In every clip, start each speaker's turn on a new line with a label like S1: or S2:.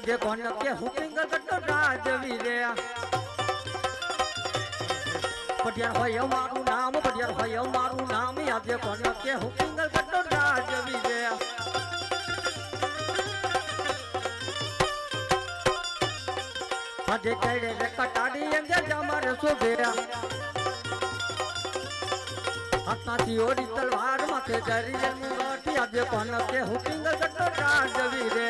S1: આજે કોણ કે હુકિંગ ગટો રાજવી રે પટિયાર હોય મારું નામ, પટિયાર હોય મારું નામ, આજે કોણ કે હુકિંગ ગટો રાજવી રે આજે કઈડે રે કટાડી એમ જે જમારે સુભેરા હાથમાંથી ઓડી તલવાર માથે કરી એમ મુરઠી આજે કોણ કે હુકિંગ ગટો રાજવી રે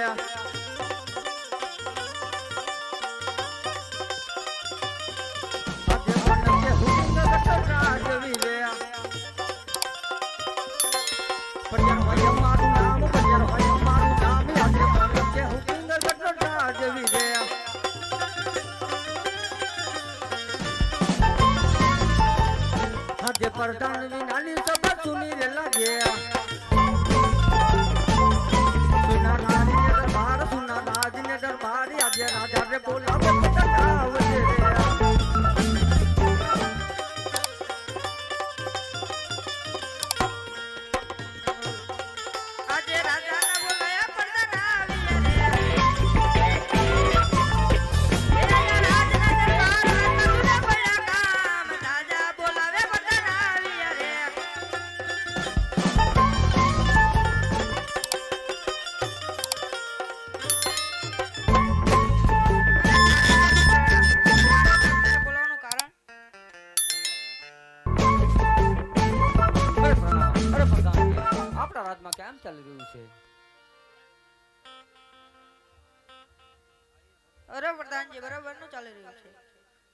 S1: અરે પ્રધાનજી બરાબરનું ચાલી રહ્યું છે.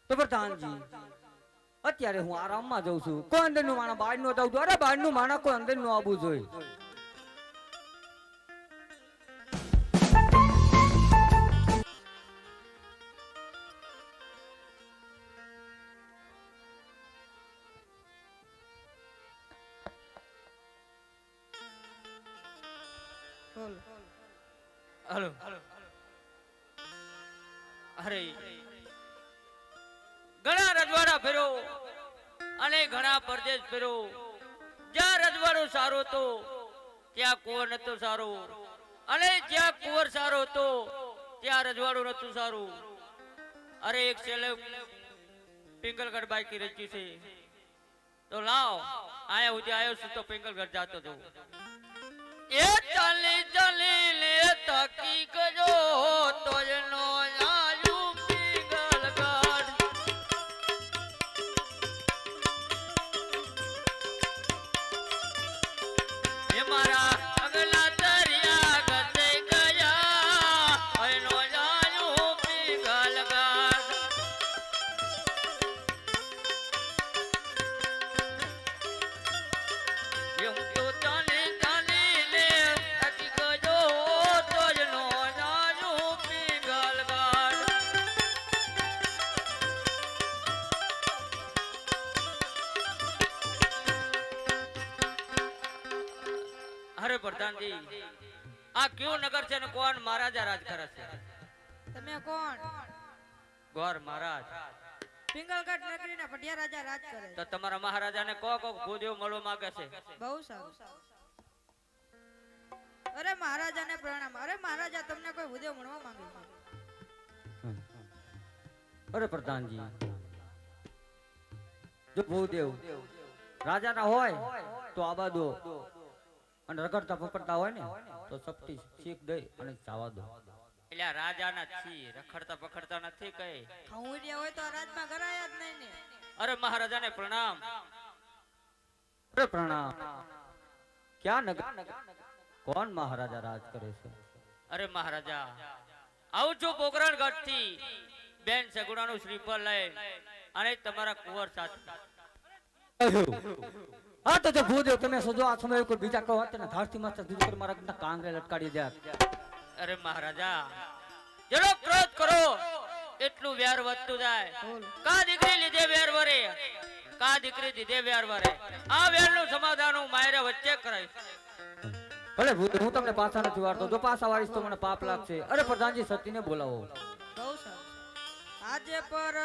S1: તો અત્યારે હું આરામમાં જઉં છું. કોઈ અંદરનું માણા બહારનું જવું છું અરે બહારનું માણા કોઈ અંદરનું આવવું જોઈએ.
S2: અરે ઘણા રજવાડા ફેરો અને ઘણા પરદેશ ફેરો. જ્યાં રજવાડો સારો હતો, ત્યાં કુંવર નતો સારો. અને જ્યાં કુંવર સારો હતો, ત્યાં રજવાડું નતું સારું. અરે એક છેલ્લે પિંગલગઢ બાઈકી રચ્યું છે. તો લાવ, આયા સુધી આવ્યો છું તો પિંગલગઢ જાતો હતો એ ચાલી ચાલી લે તકી ગયો તો એનો કયું ને કોણ? મહારાજા રાજ કરે છે
S3: તમે કોણ?
S2: ગોર મહારાજ.
S3: પિંગલગઢ નગરી ના પટિયા રાજા રાજ કરે
S2: તો તમારા મહારાજાને કો કો ભૂદેવ મળવા માંગે છે.
S3: બહુ સારું. અરે મહારાજાને પ્રણામ. અરે મહારાજા તમને કોઈ ભૂદેવ મળવા માંગે છે?
S1: અરે પ્રધાનજી જો ભૂદેવ રાજાના હોય તો આ દો અને રગડતા પકડતા હોય ને તો સપટી શીખ દઈ અને જવા દો.
S2: એટલે રાજાના છી રખડતા પકડતા નથી કઈ.
S3: ખઉડિયા હોય તો રાજમાં ગરાયા જ નહીં ને.
S2: અરે મહારાજાને પ્રણામ.
S1: અરે પ્રણામ. ક્યાં નગર કોણ મહારાજા રાજ કરે છે?
S2: અરે મહારાજા આવજો છું પોકરણ ગઢથી બેન સગુણાનું શ્રીફળ લઈ અને તમારા કુંવર સાથે.
S1: હા તો જો ભૂદેવ તમે સજો આ સમય કોઈ બીજા કહો તેને ધારથી માથે જુદું કરી મારા કાંગરે લટકાડી દે.
S2: અરે મહારાજા જેનો ક્રોધ કરો એટલું વ્યાર વધતું જાય. કા દીકરી લીધે વ્યાર વરે? કા દીકરી દીધે વ્યાર વરે? આ વ્યારનું સમાધાન હું માયરે વચ્ચે કરાય.
S1: ભલે હું તમને પાછા નથી વાળતો. જો પાછા વાળીશ તો મને પાપ લાગશે. અરે પ્રધાનજી સતીને બોલાવો.
S3: આજે પર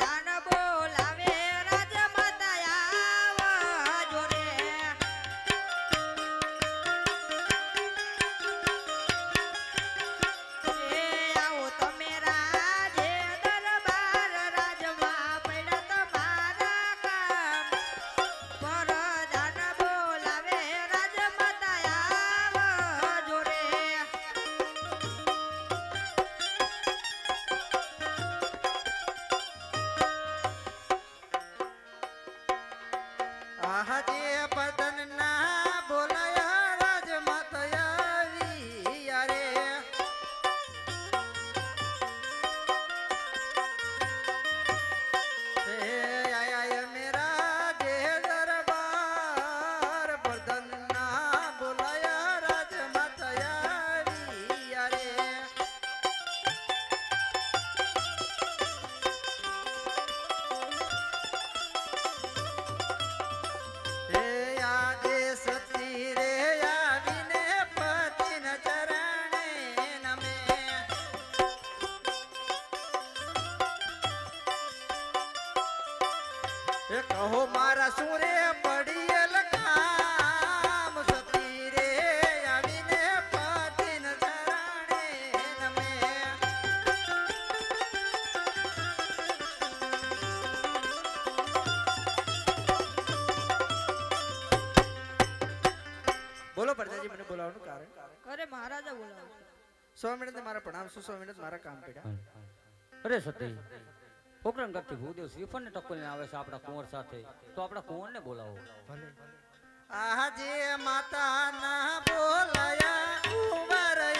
S3: દાન બોલાવે બોલાવવાનું કારણ?
S4: અરે મહારાજા બોલાવો.
S3: સો મિનિટ મારા પ્રણામ શું સો મિનિટ મારા કામ પડ્યા
S1: અરે સતી પોકરણ કરતી ભૂદેવ શ્રીફળ ને ટકોરીને આવે છે આપણા કુંવર સાથે. તો આપણા કુંવર ને બોલાવો
S3: આજે માતા ના બોલાયા ઉમરયા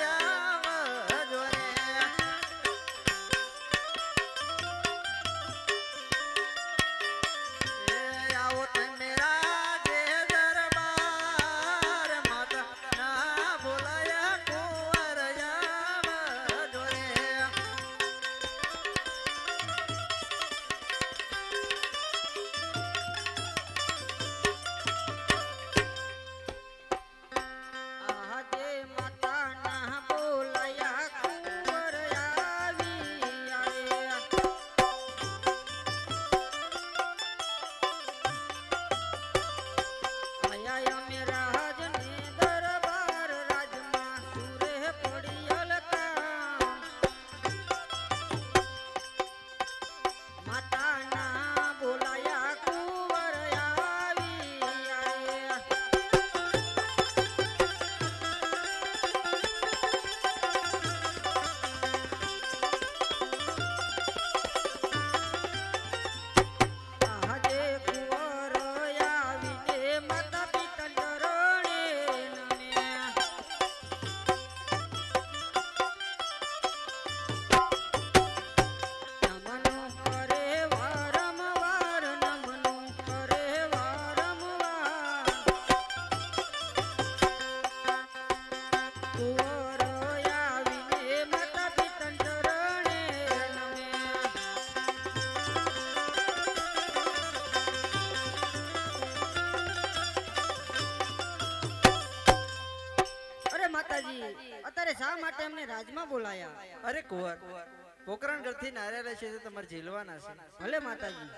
S3: ઝીલવાના છે.
S4: ભલે માતાજી.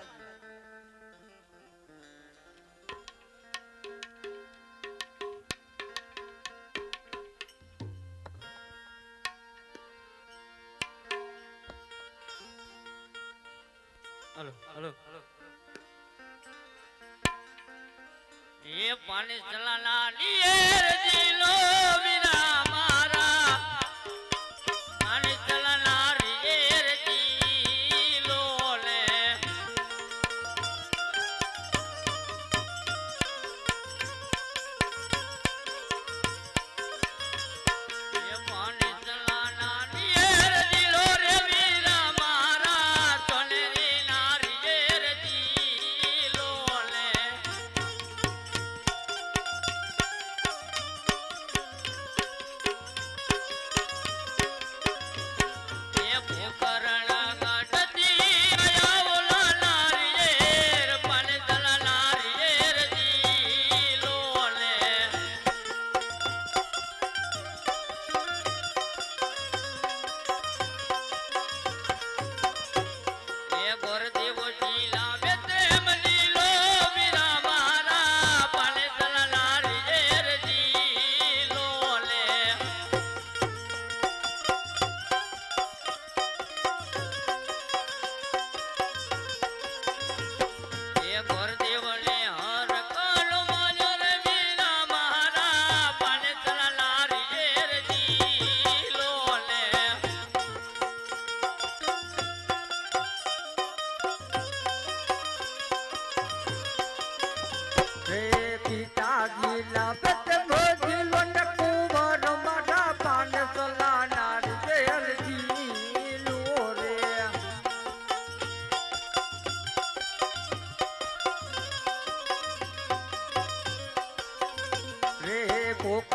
S2: Hello hello. એ પાણી ચલાના નિયર જીલો
S3: ಕೋಪ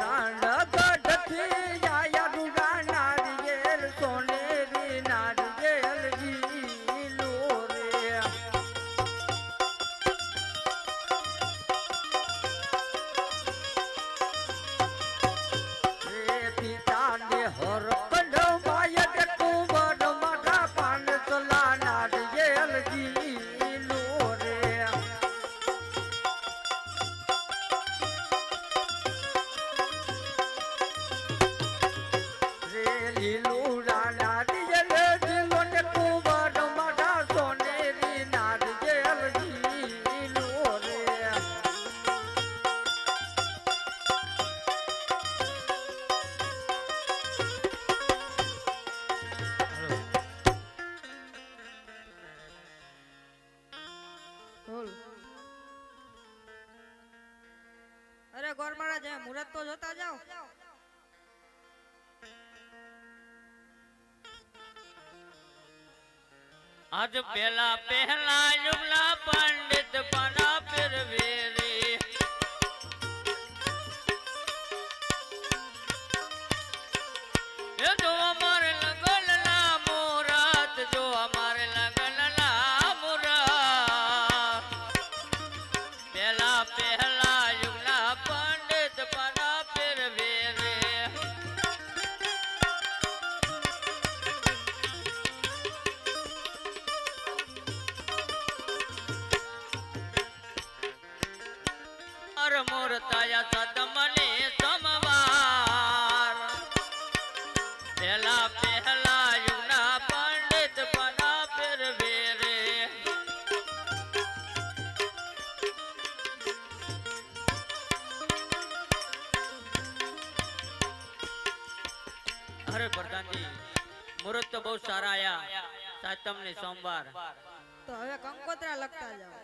S2: આજ પેલા પહેલા યુગલા પંડિત પણ મુહૂર્ત તો બહુ સારા આયા. સાતમ ને સોમવાર.
S3: તો હવે કંકોત્રા લખતા જાઓ.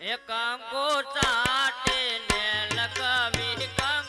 S2: એ કંકોત્રા ને લખવી કંકોત્રા.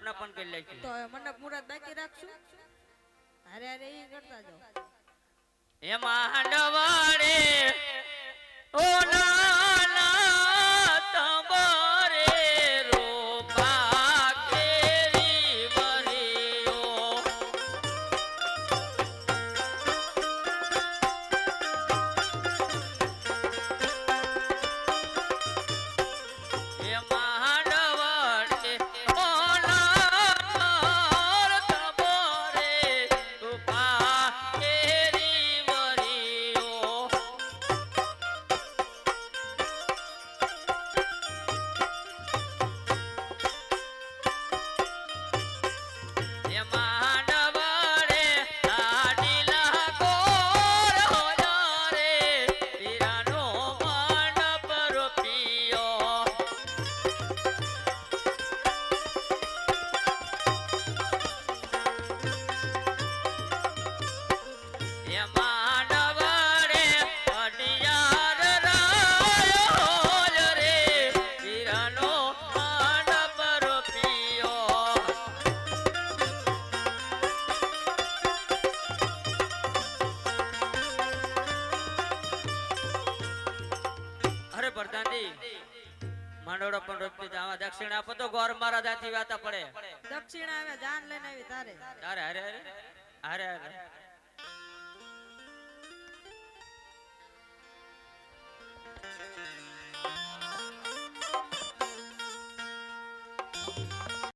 S3: સ્થાપના
S2: પણ કરી લઈશું
S3: તો મને મુરત બાકી રાખશું? અરે અરે એ કરતા જાઓ.
S2: એ માંડવાડે દક્ષિણા
S3: આવે જાન લઈને આવી તારે.
S2: તારે હરે હરે? હરે હરે.